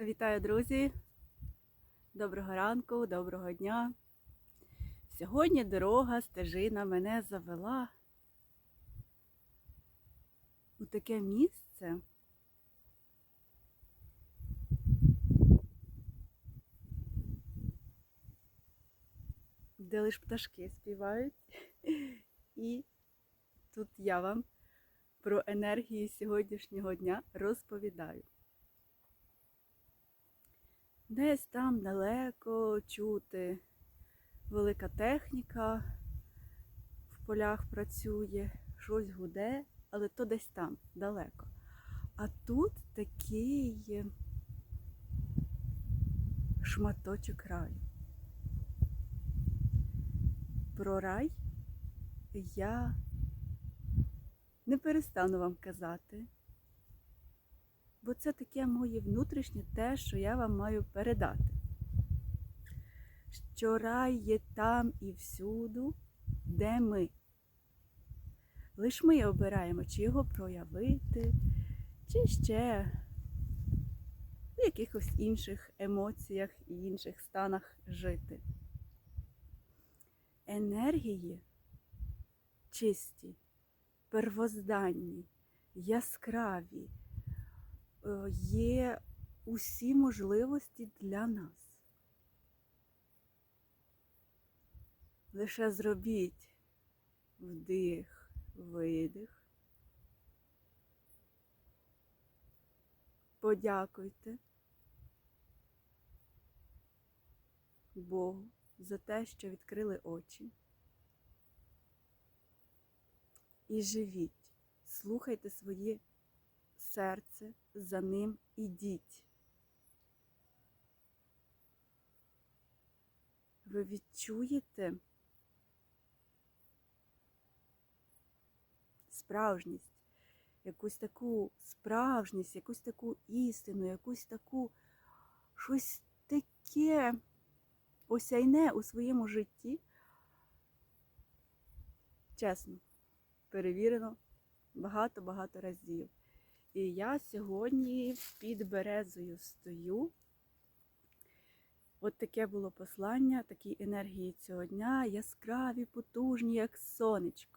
Вітаю, друзі! Доброго ранку, доброго дня. Сьогодні дорога, стежина мене завела у таке місце. Де лиш пташки співають. І тут я вам про енергію сьогоднішнього дня розповідаю. Десь там далеко чути велика техніка в полях працює, щось гуде, але то десь там далеко. А тут такий шматочок раю. Про рай я не перестану вам казати бо це таке моє внутрішнє те, що я вам маю передати. Що рай є там і всюду, де ми. Лиш ми обираємо, чи його проявити, чи ще в якихось інших емоціях і інших станах жити. Енергії чисті, первозданні, яскраві є усі можливості для нас. Лише зробіть вдих, видих. Подякуйте Богу за те, що відкрили очі. І живіть, слухайте своє серце, за ним ідіть. Ви відчуєте справжність, якусь таку справжність, якусь таку істину, якусь таку щось таке осяйне у своєму житті. Чесно, перевірено багато-багато разів. І я сьогодні під березою стою. От таке було послання, такі енергії цього дня, яскраві, потужні, як сонечко.